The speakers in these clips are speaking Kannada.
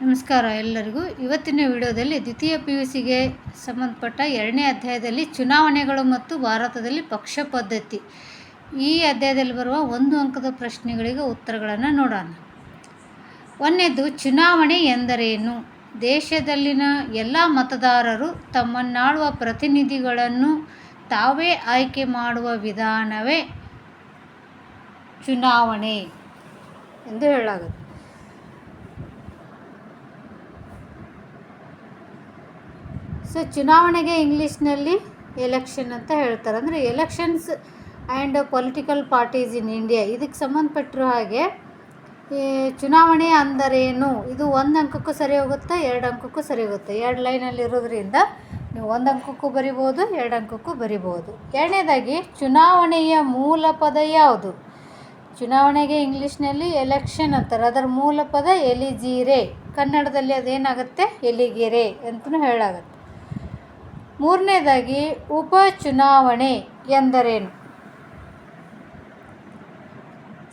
ನಮಸ್ಕಾರ ಎಲ್ಲರಿಗೂ. ಇವತ್ತಿನ ವಿಡಿಯೋದಲ್ಲಿ ದ್ವಿತೀಯ ಪಿ ಯು ಸಿಗೆ ಸಂಬಂಧಪಟ್ಟ ಎರಡನೇ ಅಧ್ಯಾಯದಲ್ಲಿ ಚುನಾವಣೆಗಳು ಮತ್ತು ಭಾರತದಲ್ಲಿ ಪಕ್ಷ ಪದ್ಧತಿ. ಈ ಅಧ್ಯಾಯದಲ್ಲಿ ಬರುವ ಒಂದು ಅಂಕದ ಪ್ರಶ್ನೆಗಳಿಗೆ ಉತ್ತರಗಳನ್ನು ನೋಡೋಣ. ಒಂದನೇದು, ಚುನಾವಣೆ ಎಂದರೇನು? ದೇಶದಲ್ಲಿನ ಎಲ್ಲ ಮತದಾರರು ತಮ್ಮನ್ನಾಳುವ ಪ್ರತಿನಿಧಿಗಳನ್ನು ತಾವೇ ಆಯ್ಕೆ ಮಾಡುವ ವಿಧಾನವೇ ಚುನಾವಣೆ ಎಂದು ಹೇಳಲಾಗುತ್ತೆ ಸೊ ಚುನಾವಣೆಗೆ ಇಂಗ್ಲೀಷ್ನಲ್ಲಿ ಎಲೆಕ್ಷನ್ ಅಂತ ಹೇಳ್ತಾರೆ. ಅಂದರೆ elections and political parties in India ಇದಕ್ಕೆ ಸಂಬಂಧಪಟ್ಟಿರೋ ಹಾಗೆ ಚುನಾವಣೆ ಅಂದರೇನು? ಇದು ಒಂದು ಅಂಕಕ್ಕೂ ಸರಿ ಹೋಗುತ್ತೆ, ಎರಡು ಅಂಕಕ್ಕೂ ಸರಿ ಹೋಗುತ್ತೆ. ಎರಡು ಲೈನಲ್ಲಿ ಇರೋದ್ರಿಂದ ನೀವು ಒಂದು ಅಂಕಕ್ಕೂ ಬರಿಬೋದು, ಎರಡು ಅಂಕಕ್ಕೂ ಬರಿಬೋದು. ಎರಡನೇದಾಗಿ, ಚುನಾವಣೆಯ ಮೂಲ ಪದ ಯಾವುದು? ಚುನಾವಣೆಗೆ ಇಂಗ್ಲೀಷ್ನಲ್ಲಿ ಎಲೆಕ್ಷನ್ ಅಂತಾರೆ. ಅದರ ಮೂಲ ಪದ ಎಲಿಜೀರೆ. ಕನ್ನಡದಲ್ಲಿ ಅದೇನಾಗುತ್ತೆ? ಎಲಿಗೆರೆ ಅಂತಲೂ ಹೇಳಾಗುತ್ತೆ. ಮೂರನೇದಾಗಿ ಉಪಚುನಾವಣೆ ಎಂದರೇನು?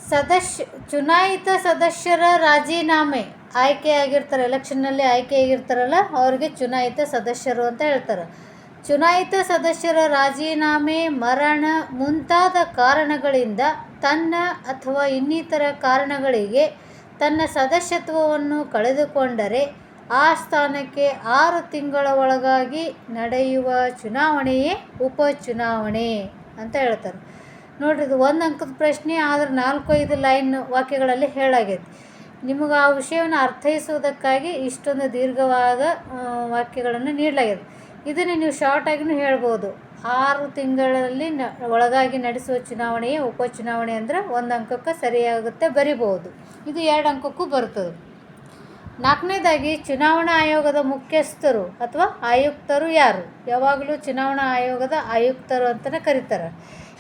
ಸದಸ್ಯ, ಚುನಾಯಿತ ಸದಸ್ಯರ ರಾಜೀನಾಮೆ. ಆಯ್ಕೆಯಾಗಿರ್ತಾರೆ, ಎಲೆಕ್ಷನ್ನಲ್ಲಿ ಆಯ್ಕೆಯಾಗಿರ್ತಾರಲ್ಲ, ಅವರಿಗೆ ಚುನಾಯಿತ ಸದಸ್ಯರು ಅಂತ ಹೇಳ್ತಾರೆ. ಚುನಾಯಿತ ಸದಸ್ಯರ ರಾಜೀನಾಮೆ ಮರಣ ಮುಂತಾದ ಕಾರಣಗಳಿಂದ ತನ್ನ ಅಥವಾ ಇನ್ನಿತರ ಕಾರಣಗಳಿಗೆ ತನ್ನ ಸದಸ್ಯತ್ವವನ್ನು ಕಳೆದುಕೊಂಡರೆ ಆ ಸ್ಥಾನಕ್ಕೆ ಆರು ತಿಂಗಳ ಒಳಗಾಗಿ ನಡೆಯುವ ಚುನಾವಣೆಯೇ ಉಪಚುನಾವಣೆ ಅಂತ ಹೇಳ್ತಾರೆ. ನೋಡಿರಿ, ಇದು ಒಂದು ಅಂಕದ ಪ್ರಶ್ನೆ, ಆದರೆ ನಾಲ್ಕು ಐದು ಲೈನ್ ವಾಕ್ಯಗಳಲ್ಲಿ ಹೇಳಾಗೈತಿ. ನಿಮಗೆ ಆ ವಿಷಯವನ್ನು ಅರ್ಥೈಸುವುದಕ್ಕಾಗಿ ಇಷ್ಟೊಂದು ದೀರ್ಘವಾದ ವಾಕ್ಯಗಳನ್ನು ನೀಡಲಾಗಿದೆ. ಇದನ್ನು ನೀವು ಶಾರ್ಟಾಗಿಯೂ ಹೇಳ್ಬೋದು. ಆರು ತಿಂಗಳಲ್ಲಿ ನ, ಒಳಗಾಗಿ ನಡೆಸುವ ಚುನಾವಣೆಯೇ ಉಪಚುನಾವಣೆ ಅಂದರೆ ಒಂದು ಅಂಕಕ್ಕೆ ಸರಿಯಾಗುತ್ತೆ ಬರಿಬೋದು ಇದು ಎರಡು ಅಂಕಕ್ಕೂ ಬರ್ತದೆ. ನಾಲ್ಕನೇದಾಗಿ ಚುನಾವಣಾ ಆಯೋಗದ ಮುಖ್ಯಸ್ಥರು ಅಥವಾ ಆಯುಕ್ತರು ಯಾರು? ಯಾವಾಗಲೂ ಚುನಾವಣಾ ಆಯೋಗದ ಆಯುಕ್ತರು ಅಂತಲೇ ಕರೀತಾರೆ.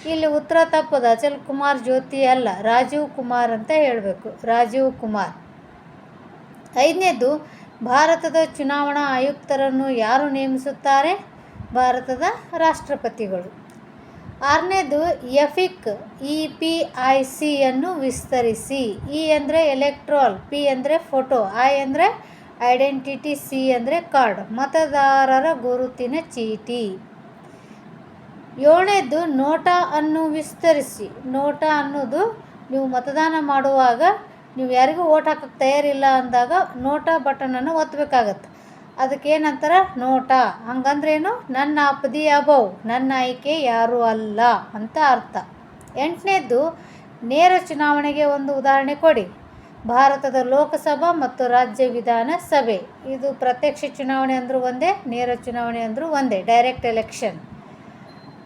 ಇಲ್ಲಿ ಉತ್ತರ ತಪ್ಪದ ಅಚಲ್ ಕುಮಾರ್ ಜ್ಯೋತಿ ಅಲ್ಲ, ರಾಜೀವ್ ಕುಮಾರ್ ಅಂತ ಹೇಳಬೇಕು. ರಾಜೀವ್ ಕುಮಾರ್. ಐದನೇದು, ಭಾರತದ ಚುನಾವಣಾ ಆಯುಕ್ತರನ್ನು ಯಾರು ನೇಮಿಸುತ್ತಾರೆ? ಭಾರತದ ರಾಷ್ಟ್ರಪತಿಗಳು. ಆರನೇದು ಎಫಿಕ್ ಇ ಪಿ ಐ ಸಿಯನ್ನು ವಿಸ್ತರಿಸಿ. ಇ ಅಂದರೆ ಎಲೆಕ್ಟ್ರಾಲ್, ಪಿ ಅಂದರೆ ಫೋಟೋ, ಐ ಅಂದರೆ ಐಡೆಂಟಿಟಿ, ಸಿ ಅಂದರೆ ಕಾರ್ಡ್, ಮತದಾರರ ಗುರುತಿನ ಚೀಟಿ. ಏಳನೇದು ನೋಟಾ ಅನ್ನು ವಿಸ್ತರಿಸಿ. ನೋಟಾ ಅನ್ನೋದು ನೀವು ಮತದಾನ ಮಾಡುವಾಗ ನೀವು ಯಾರಿಗೂ ಓಟ್ ಹಾಕಕ್ಕೆ ತಯಾರಿಲ್ಲ ಅಂದಾಗ ನೋಟಾ ಬಟನನ್ನು ಒತ್ತಬೇಕಾಗತ್ತೆ ಅದಕ್ಕೆ ನೋಟ. ಹಂಗಂದ್ರೇನು? ನನ್ನ ಅಪದಿ ಅಭವ್ ನನ್ನ ಆಯ್ಕೆ ಯಾರೂ ಅಲ್ಲ ಅಂತ ಅರ್ಥ. ಎಂಟನೇದು ನೇರ ಚುನಾವಣೆಗೆ ಒಂದು ಉದಾಹರಣೆ ಕೊಡಿ. ಭಾರತದ ಲೋಕಸಭಾ ಮತ್ತು ರಾಜ್ಯ ವಿಧಾನಸಭೆ. ಇದು ಪ್ರತ್ಯಕ್ಷ ಚುನಾವಣೆ ಅಂದರೂ ಒಂದೇ, ನೇರ ಚುನಾವಣೆ ಅಂದರೂ ಒಂದೇ, ಡೈರೆಕ್ಟ್ ಎಲೆಕ್ಷನ್.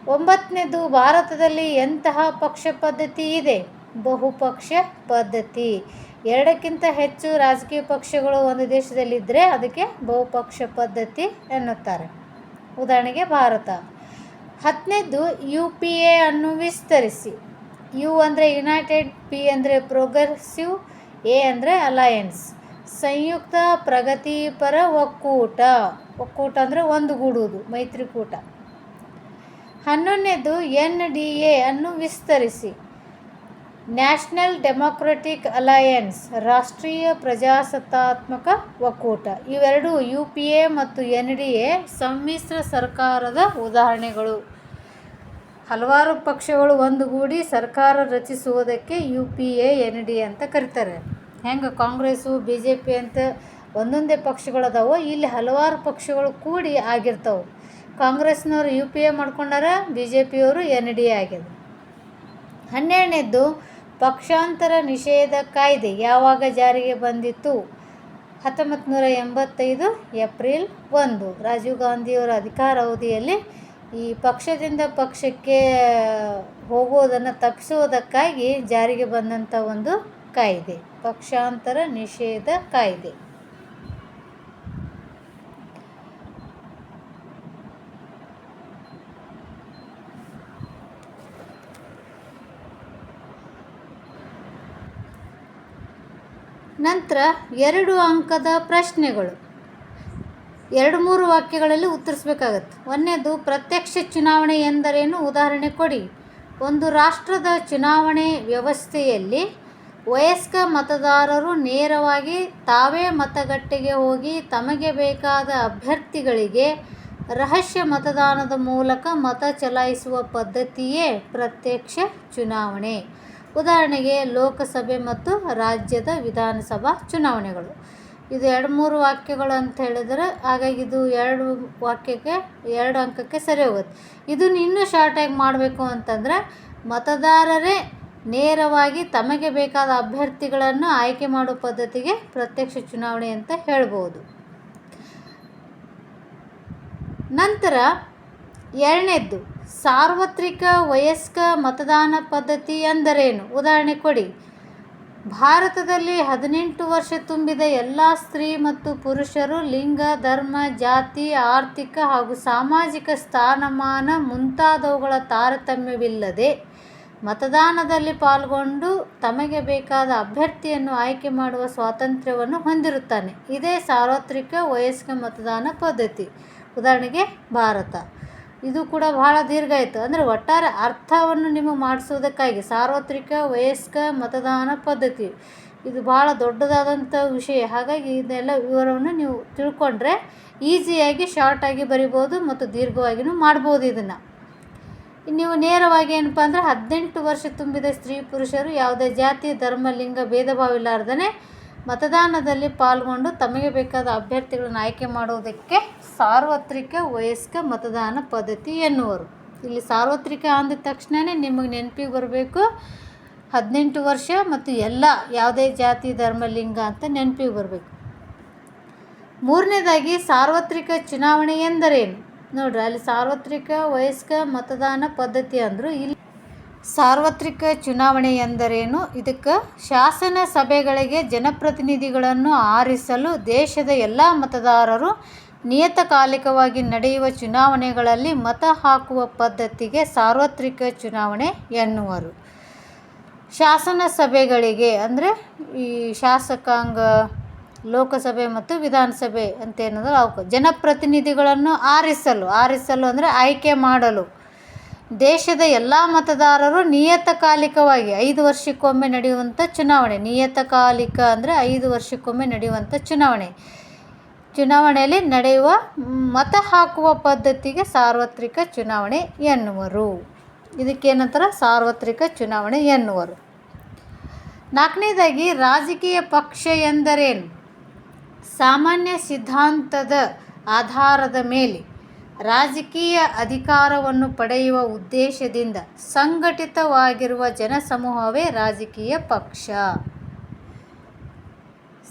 ಒಂಬತ್ತನೇದು ಭಾರತದಲ್ಲಿ ಎಂತಹ ಪಕ್ಷ ಪದ್ಧತಿ ಇದೆ? ಬಹುಪಕ್ಷ ಪದ್ಧತಿ. ಎರಡಕ್ಕಿಂತ ಹೆಚ್ಚು ರಾಜಕೀಯ ಪಕ್ಷಗಳು ಒಂದು ದೇಶದಲ್ಲಿದ್ದರೆ ಅದಕ್ಕೆ ಬಹುಪಕ್ಷ ಪದ್ಧತಿ ಎನ್ನುತ್ತಾರೆ. ಉದಾಹರಣೆಗೆ ಭಾರತ. ಹತ್ತನೇದು ಯು ಪಿ ಎ ಅನ್ನು ವಿಸ್ತರಿಸಿ. ಯು ಅಂದರೆ ಯುನೈಟೆಡ್ ಪಿ ಅಂದರೆ ಪ್ರೋಗ್ರೆಸಿವ್ ಎ ಅಂದರೆ ಅಲಯನ್ಸ್. ಸಂಯುಕ್ತ ಪ್ರಗತಿಪರ ಒಕ್ಕೂಟ. ಒಕ್ಕೂಟ ಅಂದರೆ ಒಂದುಗೂಡುವುದು ಮೈತ್ರಿಕೂಟ. ಹನ್ನೊಂದನೇದು ಎನ್ ಡಿ ಎ ಅನ್ನು ವಿಸ್ತರಿಸಿ. ನ್ಯಾಷನಲ್ ಡೆಮೊಕ್ರೆಟಿಕ್ ಅಲಯನ್ಸ್, ರಾಷ್ಟ್ರೀಯ ಪ್ರಜಾಸತ್ತಾತ್ಮಕ ಒಕ್ಕೂಟ. ಇವೆರಡು ಯು ಪಿ ಎ ಮತ್ತು ಎನ್ ಡಿ ಎ ಸಮ್ಮಿಶ್ರ ಸರ್ಕಾರದ ಉದಾಹರಣೆಗಳು. ಹಲವಾರು ಪಕ್ಷಗಳು ಒಂದುಗೂಡಿ ಸರ್ಕಾರ ರಚಿಸುವುದಕ್ಕೆ U P A N D A ಅಂತ ಕರೀತಾರೆ. ಹೆಂಗೆ ಕಾಂಗ್ರೆಸ್ಸು ಬಿ ಜೆ ಪಿ ಅಂತ ಒಂದೊಂದೇ ಪಕ್ಷಗಳದಾವೋ ಇಲ್ಲಿ ಹಲವಾರು ಪಕ್ಷಗಳು ಕೂಡಿ ಆಗಿರ್ತಾವೆ. ಕಾಂಗ್ರೆಸ್ನವರು ಯು ಪಿ ಎ ಮಾಡ್ಕೊಂಡಾರ ಬಿ ಜೆ ಪಿಯವರು ಎನ್ ಡಿ ಎ ಆಗ್ಯದ. ಹನ್ನೆರಡನೇದ್ದು ಪಕ್ಷಾಂತರ ನಿಷೇಧ ಕಾಯ್ದೆ ಯಾವಾಗ ಜಾರಿಗೆ ಬಂದಿತ್ತು? ಹತ್ತೊಂಬತ್ತು ನೂರ ಎಂಬತ್ತೈದು ಏಪ್ರಿಲ್ ಒಂದು. ರಾಜೀವ್ ಗಾಂಧಿಯವರ ಅಧಿಕಾರಾವಧಿಯಲ್ಲಿ ಈ ಪಕ್ಷದಿಂದ ಪಕ್ಷಕ್ಕೆ ಹೋಗುವುದನ್ನು ತಪ್ಪಿಸುವುದಕ್ಕಾಗಿ ಜಾರಿಗೆ ಬಂದಂಥ ಒಂದು ಕಾಯ್ದೆ, ಪಕ್ಷಾಂತರ ನಿಷೇಧ ಕಾಯ್ದೆ. ನಂತರ ಎರಡು ಅಂಕದ ಪ್ರಶ್ನೆಗಳು. ಎರಡು ಮೂರು ವಾಕ್ಯಗಳಲ್ಲಿ ಉತ್ತರಿಸಬೇಕಾಗತ್ತೆ. ಒಂದನೇದು, ಪ್ರತ್ಯಕ್ಷ ಚುನಾವಣೆ ಎಂದರೇನು? ಉದಾಹರಣೆ ಕೊಡಿ. ಒಂದು ರಾಷ್ಟ್ರದ ಚುನಾವಣೆ ವ್ಯವಸ್ಥೆಯಲ್ಲಿ ವಯಸ್ಕ ಮತದಾರರು ನೇರವಾಗಿ ತಾವೇ ಮತಗಟ್ಟೆಗೆ ಹೋಗಿ ತಮಗೆ ಬೇಕಾದ ಅಭ್ಯರ್ಥಿಗಳಿಗೆ ರಹಸ್ಯ ಮತದಾನದ ಮೂಲಕ ಮತ ಚಲಾಯಿಸುವ ಪದ್ಧತಿಯೇ ಪ್ರತ್ಯಕ್ಷ ಚುನಾವಣೆ. ಉದಾಹರಣೆಗೆ ಲೋಕಸಭೆ ಮತ್ತು ರಾಜ್ಯದ ವಿಧಾನಸಭಾ ಚುನಾವಣೆಗಳು. ಇದು ಎರಡು ಮೂರು ವಾಕ್ಯಗಳು ಅಂತ ಹೇಳಿದರೆ, ಹಾಗಾಗಿ ಇದು ಎರಡು ವಾಕ್ಯಕ್ಕೆ, ಎರಡು ಅಂಕಕ್ಕೆ ಸರಿ ಹೋಗುತ್ತೆ. ಇದನ್ನು ಇನ್ನೂ ಶಾರ್ಟಾಗಿ ಮಾಡಬೇಕು ಅಂತಂದರೆ, ಮತದಾರರೇ ನೇರವಾಗಿ ತಮಗೆ ಬೇಕಾದ ಅಭ್ಯರ್ಥಿಗಳನ್ನು ಆಯ್ಕೆ ಮಾಡುವ ಪದ್ಧತಿಗೆ ಪ್ರತ್ಯಕ್ಷ ಚುನಾವಣೆ ಅಂತ ಹೇಳ್ಬೋದು. ನಂತರ ಎರಡನೇದ್ದು ಸಾರ್ವತ್ರಿಕ ವಯಸ್ಕ ಮತದಾನ ಪದ್ಧತಿ ಎಂದರೇನು? ಉದಾಹರಣೆ ಕೊಡಿ. ಭಾರತದಲ್ಲಿ ಹದಿನೆಂಟು ವರ್ಷ ತುಂಬಿದ ಎಲ್ಲ ಸ್ತ್ರೀ ಮತ್ತು ಪುರುಷರು ಲಿಂಗ, ಧರ್ಮ, ಜಾತಿ, ಆರ್ಥಿಕ ಹಾಗೂ ಸಾಮಾಜಿಕ ಸ್ಥಾನಮಾನ ಮುಂತಾದವುಗಳ ತಾರತಮ್ಯವಿಲ್ಲದೆ ಮತದಾನದಲ್ಲಿ ಪಾಲ್ಗೊಂಡು ತಮಗೆ ಬೇಕಾದ ಅಭ್ಯರ್ಥಿಯನ್ನು ಆಯ್ಕೆ ಮಾಡುವ ಸ್ವಾತಂತ್ರ್ಯವನ್ನು ಹೊಂದಿರುತ್ತಾನೆ. ಇದೇ ಸಾರ್ವತ್ರಿಕ ವಯಸ್ಕ ಮತದಾನ ಪದ್ಧತಿ. ಉದಾಹರಣೆಗೆ ಭಾರತ. ಇದು ಕೂಡ ಬಹಳ ದೀರ್ಘ ಆಯಿತು. ಅಂದರೆ ಒಟ್ಟಾರೆ ಅರ್ಥವನ್ನು ನಿಮಗೆ ಮಾಡಿಸೋದಕ್ಕಾಗಿ ಸಾರ್ವತ್ರಿಕ, ವಯಸ್ಕ ಮತದಾನ ಪದ್ಧತಿ. ಇದು ಭಾಳ ದೊಡ್ಡದಾದಂಥ ವಿಷಯ. ಹಾಗಾಗಿ ಇದೆಲ್ಲ ವಿವರವನ್ನು ನೀವು ತಿಳ್ಕೊಂಡ್ರೆ ಈಸಿಯಾಗಿ, ಶಾರ್ಟಾಗಿ ಬರಿಬೋದು ಮತ್ತು ದೀರ್ಘವಾಗಿಯೂ ಮಾಡ್ಬೋದು ಇದನ್ನು. ನೀವು ನೇರವಾಗಿ ಏನಪ್ಪ ಅಂದರೆ ಹದಿನೆಂಟು ವರ್ಷ ತುಂಬಿದ ಸ್ತ್ರೀ ಪುರುಷರು ಯಾವುದೇ ಜಾತಿ, ಧರ್ಮ, ಲಿಂಗ ಭೇದ ಭಾವ ಇಲ್ಲಾರ್ದೇ ಮತದಾನದಲ್ಲಿ ಪಾಲ್ಗೊಂಡು ತಮಗೆ ಬೇಕಾದ ಅಭ್ಯರ್ಥಿಗಳನ್ನು ಆಯ್ಕೆ ಮಾಡುವುದಕ್ಕೆ ಸಾರ್ವತ್ರಿಕ ವಯಸ್ಕ ಮತದಾನ ಪದ್ಧತಿ ಎನ್ನುವರು. ಇಲ್ಲಿ ಸಾರ್ವತ್ರಿಕ ಅಂದ ತಕ್ಷಣವೇ ನಿಮಗೆ ನೆನಪಿಗೆ ಬರಬೇಕು. ಹದಿನೆಂಟು ವರ್ಷ ಮತ್ತು ಎಲ್ಲ ಯಾವುದೇ ಜಾತಿ, ಧರ್ಮ, ಲಿಂಗ ಅಂತ ನೆನಪಿಗೆ ಬರಬೇಕು. ಮೂರನೇದಾಗಿ ಸಾರ್ವತ್ರಿಕ ಚುನಾವಣೆ ಎಂದರೇನು? ನೋಡ್ರಿ, ಅಲ್ಲಿ ಸಾರ್ವತ್ರಿಕ ವಯಸ್ಕ ಮತದಾನ ಪದ್ಧತಿ ಅಂದರು ಇಲ್ಲಿ ಸಾರ್ವತ್ರಿಕ ಚುನಾವಣೆ ಎಂದರೇನು ಇದಕ್ಕೆ ಶಾಸನ ಸಭೆಗಳಿಗೆ ಜನಪ್ರತಿನಿಧಿಗಳನ್ನು ಆರಿಸಲು ದೇಶದ ಎಲ್ಲ ಮತದಾರರು ನಿಯತಕಾಲಿಕವಾಗಿ ನಡೆಯುವ ಚುನಾವಣೆಗಳಲ್ಲಿ ಮತ ಹಾಕುವ ಪದ್ಧತಿಗೆ ಸಾರ್ವತ್ರಿಕ ಚುನಾವಣೆ ಎನ್ನುವರು. ಶಾಸನ ಸಭೆಗಳಿಗೆ ಅಂದರೆ ಈ ಶಾಸಕಾಂಗ, ಲೋಕಸಭೆ ಮತ್ತು ವಿಧಾನಸಭೆ ಅಂತ ಏನಂದ್ರೆ ಅವಕ್ಕೆ ಜನಪ್ರತಿನಿಧಿಗಳನ್ನು ಆರಿಸಲು ಆರಿಸಲು ಅಂದರೆ ಆಯ್ಕೆ ಮಾಡಲು. ದೇಶದ ಎಲ್ಲ ಮತದಾರರು ನಿಯತಕಾಲಿಕವಾಗಿ ಐದು ವರ್ಷಕ್ಕೊಮ್ಮೆ ನಡೆಯುವಂಥ ಚುನಾವಣೆ. ನಿಯತಕಾಲಿಕ ಅಂದರೆ ಐದು ವರ್ಷಕ್ಕೊಮ್ಮೆ ನಡೆಯುವಂಥ ಚುನಾವಣೆ. ಚುನಾವಣೆಯಲ್ಲಿ ನಡೆಯುವ ಮತ ಹಾಕುವ ಪದ್ಧತಿಗೆ ಸಾರ್ವತ್ರಿಕ ಚುನಾವಣೆ ಎನ್ನುವರು. ಇದಕ್ಕೇನಂತರ ಸಾರ್ವತ್ರಿಕ ಚುನಾವಣೆ ಎನ್ನುವರು. ನಾಲ್ಕನೇದಾಗಿ ರಾಜಕೀಯ ಪಕ್ಷ ಎಂದರೇನು? ಸಾಮಾನ್ಯ ಸಿದ್ಧಾಂತದ ಆಧಾರದ ಮೇಲೆ ರಾಜಕೀಯ ಅಧಿಕಾರವನ್ನು ಪಡೆಯುವ ಉದ್ದೇಶದಿಂದ ಸಂಘಟಿತವಾಗಿರುವ ಜನಸಮೂಹವೇ ರಾಜಕೀಯ ಪಕ್ಷ.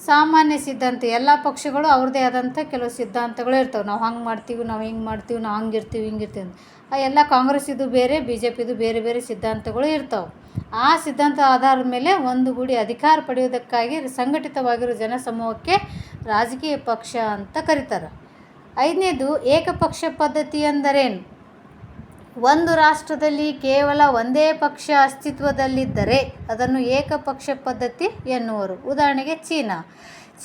ಸಾಮಾನ್ಯ ಸಿದ್ಧಾಂತ, ಎಲ್ಲ ಪಕ್ಷಗಳು ಅವ್ರದ್ದೇ ಆದಂಥ ಕೆಲವು ಸಿದ್ಧಾಂತಗಳು ಇರ್ತವೆ. ನಾವು ಹಂಗೆ ಮಾಡ್ತೀವಿ, ನಾವು ಹಿಂಗೆ ಮಾಡ್ತೀವಿ, ನಾವು ಹಂಗೆ ಇರ್ತೀವಿ, ಹಿಂಗೆ ಇರ್ತೀವಿ ಆ ಎಲ್ಲ ಕಾಂಗ್ರೆಸ್ ಇದು ಬೇರೆ ಬಿ ಜೆ ಪಿದು ಬೇರೆ ಬೇರೆ ಸಿದ್ಧಾಂತಗಳು ಇರ್ತವೆ. ಆ ಸಿದ್ಧಾಂತ ಆಧಾರದ ಮೇಲೆ ಒಂದು ಗುಡಿ ಅಧಿಕಾರ ಪಡೆಯುವುದಕ್ಕಾಗಿ ಸಂಘಟಿತವಾಗಿರೋ ಜನಸಮೂಹಕ್ಕೆ ರಾಜಕೀಯ ಪಕ್ಷ ಅಂತ ಕರೀತಾರೆ. ಐದನೇದು ಏಕಪಕ್ಷ ಪದ್ಧತಿ ಎಂದರೇನು ಒಂದು ರಾಷ್ಟ್ರದಲ್ಲಿ ಕೇವಲ ಒಂದೇ ಪಕ್ಷ ಅಸ್ತಿತ್ವದಲ್ಲಿದ್ದರೆ ಅದನ್ನು ಏಕಪಕ್ಷ ಪದ್ಧತಿ ಎನ್ನುವರು. ಉದಾಹರಣೆಗೆ ಚೀನಾ.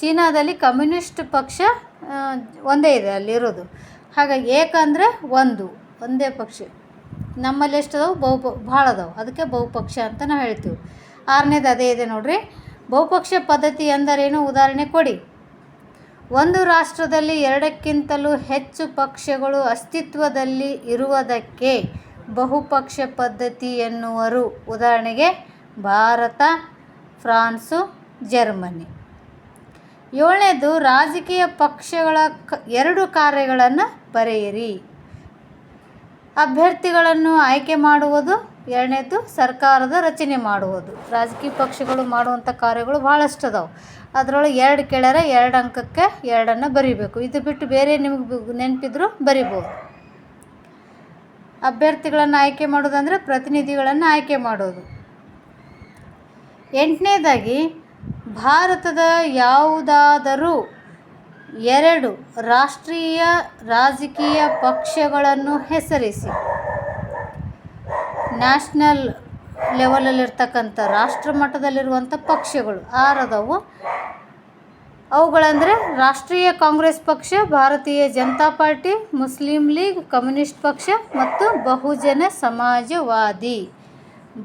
ಚೀನಾದಲ್ಲಿ ಕಮ್ಯುನಿಸ್ಟ್ ಪಕ್ಷ ಒಂದೇ ಇದೆ ಅಲ್ಲಿರೋದು. ಹಾಗಾಗಿ ಏಕ ಅಂದರೆ ಒಂದು, ಒಂದೇ ಪಕ್ಷ. ನಮ್ಮಲ್ಲಿ ಎಷ್ಟದವು? ಬಹು ಭಾಳ ಅದಾವೆ ಅದಕ್ಕೆ ಬಹುಪಕ್ಷ ಅಂತ ನಾವು ಹೇಳ್ತೀವಿ. ಆರನೇದು ಅದೇ ಇದೆ ನೋಡಿರಿ. ಬಹುಪಕ್ಷ ಪದ್ಧತಿ ಎಂದರೇನು? ಉದಾಹರಣೆ ಕೊಡಿ. ಒಂದು ರಾಷ್ಟ್ರದಲ್ಲಿ ಎರಡಕ್ಕಿಂತಲೂ ಹೆಚ್ಚು ಪಕ್ಷಗಳು ಅಸ್ತಿತ್ವದಲ್ಲಿ ಇರುವುದಕ್ಕೆ ಬಹುಪಕ್ಷ ಪದ್ಧತಿ ಎನ್ನುವರು. ಉದಾಹರಣೆಗೆ, ಭಾರತ, ಫ್ರಾನ್ಸು, ಜರ್ಮನಿ. ಏಳನೇದು, ರಾಜಕೀಯ ಪಕ್ಷಗಳ ಕ, ಎರಡು ಕಾರ್ಯಗಳನ್ನು ಬರೆಯಿರಿ. ಅಭ್ಯರ್ಥಿಗಳನ್ನು ಆಯ್ಕೆ ಮಾಡುವುದು ಎರಡನೇದು ಸರ್ಕಾರದ ರಚನೆ ಮಾಡುವುದು. ರಾಜಕೀಯ ಪಕ್ಷಗಳು ಮಾಡುವಂಥ ಕಾರ್ಯಗಳು ಭಾಳಷ್ಟು ಅದಾವೆ ಅದರೊಳಗೆ ಎರಡು ಕೇಳ್ಯಾರ, ಎರಡು ಅಂಕಕ್ಕೆ ಎರಡನ್ನು ಬರಿಬೇಕು. ಇದು ಬಿಟ್ಟು ಬೇರೆ ನಿಮಗೆ ನೆನಪಿದ್ರು ಬರಿಬೋದು. ಅಭ್ಯರ್ಥಿಗಳನ್ನು ಆಯ್ಕೆ ಮಾಡೋದಂದರೆ ಪ್ರತಿನಿಧಿಗಳನ್ನು ಆಯ್ಕೆ ಮಾಡೋದು ಎಂಟನೇದಾಗಿ, ಭಾರತದ ಯಾವುದಾದರೂ ಎರಡು ರಾಷ್ಟ್ರೀಯ ರಾಜಕೀಯ ಪಕ್ಷಗಳನ್ನು ಹೆಸರಿಸಿ. ನ್ಯಾಷನಲ್ ಲೆವೆಲಲ್ಲಿರ್ತಕ್ಕಂಥ ರಾಷ್ಟ್ರ ಮಟ್ಟದಲ್ಲಿರುವಂಥ ಪಕ್ಷಗಳು ಆರದವು ಅವುಗಳಂದರೆ ರಾಷ್ಟ್ರೀಯ ಕಾಂಗ್ರೆಸ್ ಪಕ್ಷ, Bharatiya Janata party, Muslim league, communist ಪಕ್ಷ ಮತ್ತು Bahujan Samajwadi.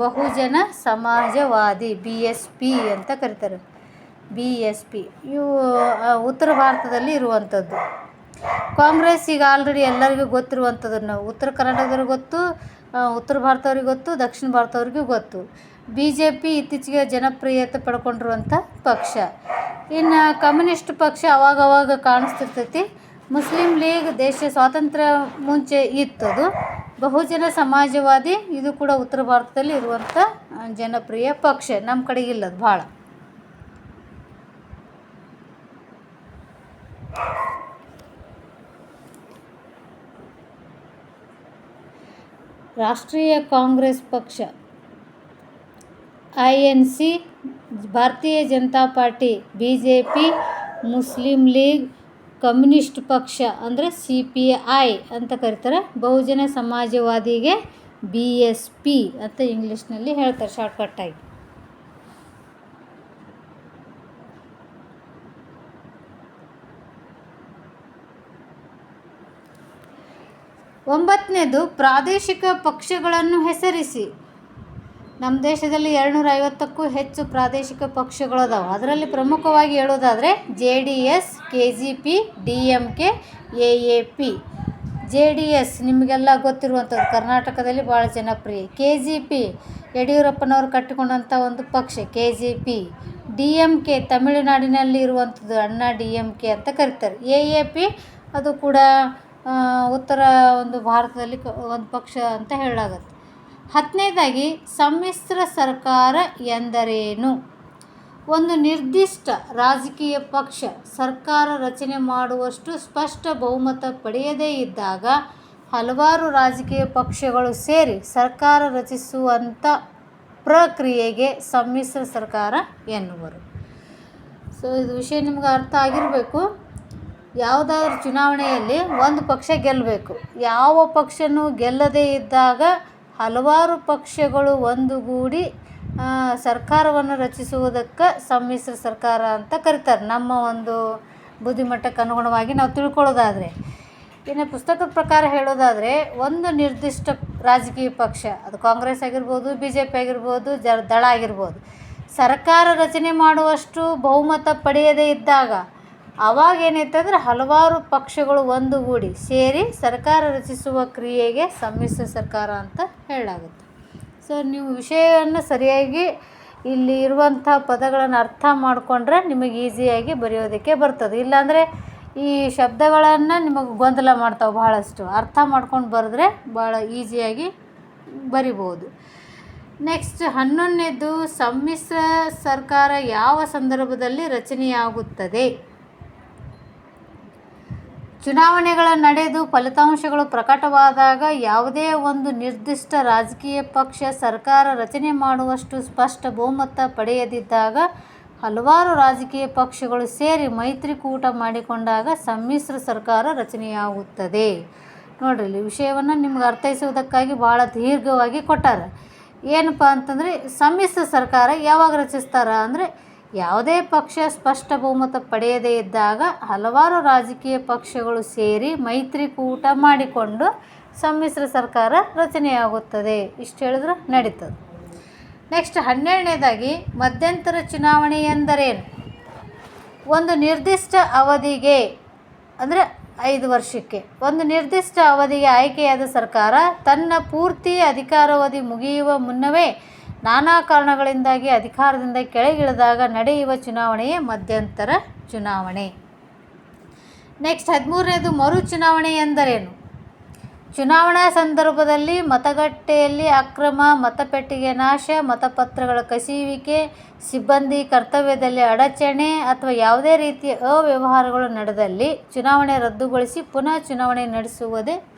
Bahujan Samajwadi, B S P ಅಂತ ಕರೀತಾರೆ. B S P. ಇವು ಉತ್ತರ ಭಾರತದಲ್ಲಿ ಇರುವಂಥದ್ದು. ಕಾಂಗ್ರೆಸ್ ಈಗ ಆಲ್ರೆಡಿ ಎಲ್ಲರಿಗೂ ಗೊತ್ತಿರುವಂಥದ್ದು ನಾವು ಉತ್ತರ ಕರ್ನಾಟಕದವ್ರಿಗೆ ಗೊತ್ತು ಉತ್ತರ ಭಾರತವ್ರಿಗೆ ಗೊತ್ತು, ದಕ್ಷಿಣ ಭಾರತವ್ರಿಗೂ ಗೊತ್ತು. ಬಿ ಜೆ ಪಿ ಇತ್ತೀಚೆಗೆ ಜನಪ್ರಿಯತೆ ಪಡ್ಕೊಂಡಿರುವಂಥ ಪಕ್ಷ. ಇನ್ನು ಕಮ್ಯುನಿಸ್ಟ್ ಪಕ್ಷ ಅವಾಗವಾಗ ಕಾಣಿಸ್ತಿರ್ತೈತಿ. ಮುಸ್ಲಿಂ ಲೀಗ್ ದೇಶ ಸ್ವಾತಂತ್ರ್ಯ ಮುಂಚೆ ಇತ್ತದು. ಬಹುಜನ ಸಮಾಜವಾದಿ ಇದು ಕೂಡ ಉತ್ತರ ಭಾರತದಲ್ಲಿ ಇರುವಂಥ ಜನಪ್ರಿಯ ಪಕ್ಷ. ನಮ್ಮ ಕಡೆಗೆ ಇಲ್ಲದು ಭಾಳ. ರಾಷ್ಟ್ರೀಯ ಕಾಂಗ್ರೆಸ್ ಪಕ್ಷ, I N C, Bharatiya Janata Party B J P Muslim League, communist ಪಕ್ಷ ಅಂದರೆ ಸಿ ಪಿ ಐ ಅಂತ ಕರೀತಾರೆ. ಬಹುಜನ ಸಮಾಜವಾದಿಗೆ ಬಿ ಎಸ್ ಪಿ ಅಂತ ಇಂಗ್ಲೀಷ್ನಲ್ಲಿ ಹೇಳ್ತಾರೆ ಶಾರ್ಟ್ಕಟ್ಟಾಗಿ ಒಂಬತ್ತನೇದು ಪ್ರಾದೇಶಿಕ ಪಕ್ಷಗಳನ್ನು ಹೆಸರಿಸಿ. ನಮ್ಮ ದೇಶದಲ್ಲಿ ಎರಡುನೂರ ಐವತ್ತಕ್ಕೂ ಹೆಚ್ಚು ಪ್ರಾದೇಶಿಕ ಪಕ್ಷಗಳದಾವೆ. ಅದರಲ್ಲಿ ಪ್ರಮುಖವಾಗಿ ಹೇಳೋದಾದರೆ J D S, K G P, D M K, A A P. J D S ನಿಮಗೆಲ್ಲ ಗೊತ್ತಿರುವಂಥದ್ದು ಕರ್ನಾಟಕದಲ್ಲಿ ಭಾಳ ಜನಪ್ರಿಯ. ಕೆ ಜಿ ಪಿ ಯಡಿಯೂರಪ್ಪನವರು ಕಟ್ಟಿಕೊಂಡಂಥ ಒಂದು ಪಕ್ಷ K G P. D M K ತಮಿಳುನಾಡಿನಲ್ಲಿ ಇರುವಂಥದ್ದು ಅಣ್ಣ ಡಿ ಎಂ ಕೆ ಅಂತ ಕರೀತಾರೆ. ಎ ಎ ಪಿ ಅದು ಕೂಡ ಉತ್ತರ ಒಂದು ಭಾರತದಲ್ಲಿ ಒಂದು ಪಕ್ಷ ಅಂತ ಹೇಳಲಾಗುತ್ತೆ. ಹತ್ತನೇದಾಗಿ, ಸಮ್ಮಿಶ್ರ ಸರ್ಕಾರ ಎಂದರೇನು? ಒಂದು ನಿರ್ದಿಷ್ಟ ರಾಜಕೀಯ ಪಕ್ಷ ಸರ್ಕಾರ ರಚನೆ ಮಾಡುವಷ್ಟು ಸ್ಪಷ್ಟ ಬಹುಮತ ಪಡೆಯದೇ ಇದ್ದಾಗ ಹಲವಾರು ರಾಜಕೀಯ ಪಕ್ಷಗಳು ಸೇರಿ ಸರ್ಕಾರ ರಚಿಸುವಂಥ ಪ್ರಕ್ರಿಯೆಗೆ ಸಮ್ಮಿಶ್ರ ಸರ್ಕಾರ ಎನ್ನುವರು. ಸೊ ಇದು ವಿಷಯ ನಿಮ್ಗೆ ಅರ್ಥ ಆಗಿರಬೇಕು. ಯಾವುದಾದ್ರೂ ಚುನಾವಣೆಯಲ್ಲಿ ಒಂದು ಪಕ್ಷ ಗೆಲ್ಲಬೇಕು ಯಾವ ಪಕ್ಷನೂ ಗೆಲ್ಲದೇ ಇದ್ದಾಗ ಹಲವಾರು ಪಕ್ಷಗಳು ಒಂದುಗೂಡಿ ಸರ್ಕಾರವನ್ನು ರಚಿಸುವುದಕ್ಕೆ ಸಮ್ಮಿಶ್ರ ಸರ್ಕಾರ ಅಂತ ಕರೀತಾರೆ. ನಮ್ಮ ಒಂದು ಬುದ್ಧಿಮಟ್ಟಕ್ಕೆ ಅನುಗುಣವಾಗಿ ನಾವು ತಿಳ್ಕೊಳ್ಳೋದಾದರೆ. ಇನ್ನು ಪುಸ್ತಕದ ಪ್ರಕಾರ ಹೇಳೋದಾದರೆ, ಒಂದು ನಿರ್ದಿಷ್ಟ ರಾಜಕೀಯ ಪಕ್ಷ, ಅದು ಕಾಂಗ್ರೆಸ್ ಆಗಿರ್ಬೋದು ಬಿ ಜೆ ಪಿ ಆಗಿರ್ಬೋದು, ಜ, ದಳ ಆಗಿರ್ಬೋದು, ಸರ್ಕಾರ ರಚನೆ ಮಾಡುವಷ್ಟು ಬಹುಮತ ಪಡೆಯದೇ ಇದ್ದಾಗ ಅವಾಗ ಏನೈತೆ ಅಂದ್ರೆ ಹಲವಾರು ಪಕ್ಷಗಳು ಒಂದುಗೂಡಿ ಸೇರಿ ಸರ್ಕಾರ ರಚಿಸುವ ಕ್ರಿಯೆಗೆ ಸಮ್ಮಿಶ್ರ ಸರ್ಕಾರ ಅಂತ ಹೇಳಾಗುತ್ತೆ ಸೊ ನೀವು ವಿಷಯವನ್ನು ಸರಿಯಾಗಿ ಇಲ್ಲಿ ಇರುವಂಥ ಪದಗಳನ್ನು ಅರ್ಥ ಮಾಡಿಕೊಂಡ್ರೆ ನಿಮಗೆ ಈಸಿಯಾಗಿ ಬರೆಯೋದಕ್ಕೆ ಬರ್ತದೆ. ಇಲ್ಲಾಂದರೆ ಈ ಶಬ್ದಗಳನ್ನು ನಿಮಗೆ ಗೊಂದಲ ಮಾಡ್ತಾವೆ ಬಹಳಷ್ಟು. ಅರ್ಥ ಮಾಡ್ಕೊಂಡು ಬರೆದ್ರೆ ಭಾಳ ಈಸಿಯಾಗಿ ಬರಿಬೋದು. ನೆಕ್ಸ್ಟ್ ಹನ್ನೊಂದನೇದು ಸಮ್ಮಿಶ್ರ ಸರ್ಕಾರ ಯಾವ ಸಂದರ್ಭದಲ್ಲಿ ರಚನೆಯಾಗುತ್ತದೆ? ಚುನಾವಣೆಗಳ ನಡೆದು ಫಲಿತಾಂಶಗಳು ಪ್ರಕಟವಾದಾಗ ಯಾವುದೇ ಒಂದು ನಿರ್ದಿಷ್ಟ ರಾಜಕೀಯ ಪಕ್ಷ ಸರ್ಕಾರ ರಚನೆ ಮಾಡುವಷ್ಟು ಸ್ಪಷ್ಟ ಬಹುಮತ ಪಡೆಯದಿದ್ದಾಗ ಹಲವಾರು ರಾಜಕೀಯ ಪಕ್ಷಗಳು ಸೇರಿ ಮೈತ್ರಿಕೂಟ ಮಾಡಿಕೊಂಡಾಗ ಸಮ್ಮಿಶ್ರ ಸರ್ಕಾರ ರಚನೆಯಾಗುತ್ತದೆ. ನೋಡ್ರಿ ವಿಷಯವನ್ನು ನಿಮ್ಗೆ ಅರ್ಥೈಸುವುದಕ್ಕಾಗಿ ಭಾಳ ದೀರ್ಘವಾಗಿ ಕೊಟ್ಟಾರ. ಏನಪ್ಪ ಅಂತಂದರೆ, ಸಮ್ಮಿಶ್ರ ಸರ್ಕಾರ ಯಾವಾಗ ರಚಿಸ್ತಾರ ಅಂದರೆ ಯಾವುದೇ ಪಕ್ಷ ಸ್ಪಷ್ಟ ಬಹುಮತ ಪಡೆಯದೇ ಇದ್ದಾಗ ಹಲವಾರು ರಾಜಕೀಯ ಪಕ್ಷಗಳು ಸೇರಿ ಮೈತ್ರಿಕೂಟ ಮಾಡಿಕೊಂಡು ಸಮ್ಮಿಶ್ರ ಸರ್ಕಾರ ರಚನೆಯಾಗುತ್ತದೆ. ಇಷ್ಟು ಹೇಳಿದ್ರೆ ನಡೀತದೆ. ನೆಕ್ಸ್ಟ್ ಹನ್ನೆರಡನೇದಾಗಿ ಮಧ್ಯಂತರ ಚುನಾವಣೆ ಎಂದರೇನು? ಒಂದು ನಿರ್ದಿಷ್ಟ ಅವಧಿಗೆ, ಅಂದರೆ ಐದು ವರ್ಷಕ್ಕೆ, ಒಂದು ನಿರ್ದಿಷ್ಟ ಅವಧಿಗೆ ಆಯ್ಕೆಯಾದ ಸರ್ಕಾರ ತನ್ನ ಪೂರ್ತಿ ಅಧಿಕಾರಾವಧಿ ಮುಗಿಯುವ ಮುನ್ನವೇ ನಾನಾ ಕಾರಣಗಳಿಂದಾಗಿ ಅಧಿಕಾರದಿಂದ ಕೆಳಗಿಳಿದಾಗ ನಡೆಯುವ ಚುನಾವಣೆಯೇ ಮಧ್ಯಂತರ ಚುನಾವಣೆ. ನೆಕ್ಸ್ಟ್ ಹದಿಮೂರನೇದು ಮರು ಚುನಾವಣೆ ಎಂದರೇನು? ಚುನಾವಣಾ ಸಂದರ್ಭದಲ್ಲಿ ಮತಗಟ್ಟೆಯಲ್ಲಿ ಅಕ್ರಮ ಮತಪೆಟ್ಟಿಗೆ ನಾಶ, ಮತಪತ್ರಗಳ ಕಸಿಯುವಿಕೆ, ಸಿಬ್ಬಂದಿ ಕರ್ತವ್ಯದಲ್ಲಿ ಅಡಚಣೆ ಅಥವಾ ಯಾವುದೇ ರೀತಿಯ ಅವ್ಯವಹಾರಗಳು ನಡೆದಲ್ಲಿ ಚುನಾವಣೆ ರದ್ದುಗೊಳಿಸಿ ಪುನಃ ಚುನಾವಣೆ ನಡೆಸುವುದೇ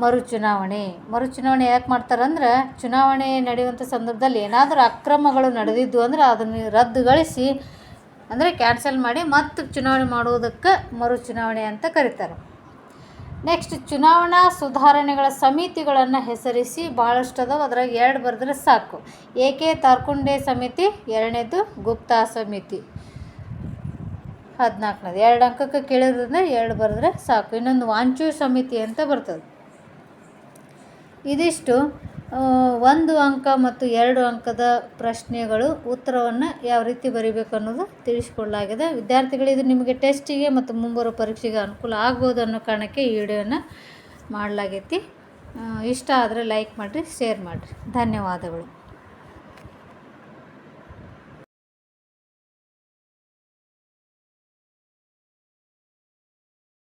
ಮರು ಚುನಾವಣೆ ಮರು ಚುನಾವಣೆ ಯಾಕೆ ಮಾಡ್ತಾರಂದ್ರೆ ಚುನಾವಣೆ ನಡೆಯುವಂಥ ಸಂದರ್ಭದಲ್ಲಿ ಏನಾದರೂ ಅಕ್ರಮಗಳು ನಡೆದಿದ್ದು ಅಂದ್ರೆ ಅದನ್ನು ರದ್ದುಗೊಳಿಸಿ ಅಂದರೆ ಕ್ಯಾನ್ಸಲ್ ಮಾಡಿ ಮತ್ತೆ ಚುನಾವಣೆ ಮಾಡುವುದಕ್ಕೆ ಮರು ಚುನಾವಣೆ ಅಂತ ಕರೀತಾರೆ. ನೆಕ್ಸ್ಟ್ ಚುನಾವಣಾ ಸುಧಾರಣೆಗಳ ಸಮಿತಿಗಳನ್ನು ಹೆಸರಿಸಿ ಭಾಳಷ್ಟು ಅದಾವೆ, ಅದ್ರಾಗ ಎರಡು ಬರೆದ್ರೆ ಸಾಕು. ಏಕೆ ತಾರ್ಕುಂಡೆ ಸಮಿತಿ, ಎರಡನೇದು ಗುಪ್ತಾ ಸಮಿತಿ. ಹದಿನಾಲ್ಕನೇದು. ಎರಡು ಅಂಕಕ್ಕೆ ಕೇಳಿದ್ರೆ ಎರಡು ಬರೆದ್ರೆ ಸಾಕು. ಇನ್ನೊಂದು ವಾಂಚು ಸಮಿತಿ ಅಂತ ಬರ್ತದೆ. ಇದಿಷ್ಟು ಒಂದು ಅಂಕ ಮತ್ತು ಎರಡು ಅಂಕದ ಪ್ರಶ್ನೆಗಳು ಉತ್ತರವನ್ನು ಯಾವ ರೀತಿ ಬರಿಬೇಕು ಅನ್ನೋದು ತಿಳಿಸ್ಕೊಳ್ಳಲಾಗಿದೆ. ವಿದ್ಯಾರ್ಥಿಗಳು, ಇದು ನಿಮಗೆ ಟೆಸ್ಟಿಗೆ ಮತ್ತು ಮುಂಬರುವ ಪರೀಕ್ಷೆಗೆ ಅನುಕೂಲ ಆಗ್ಬೋದು ಅನ್ನೋ ಕಾರಣಕ್ಕೆ ಈ ವಿಡಿಯೋನ ಮಾಡಲಾಗೈತಿ. ಇಷ್ಟ ಆದರೆ ಲೈಕ್ ಮಾಡಿರಿ, ಶೇರ್ ಮಾಡಿರಿ. ಧನ್ಯವಾದಗಳು.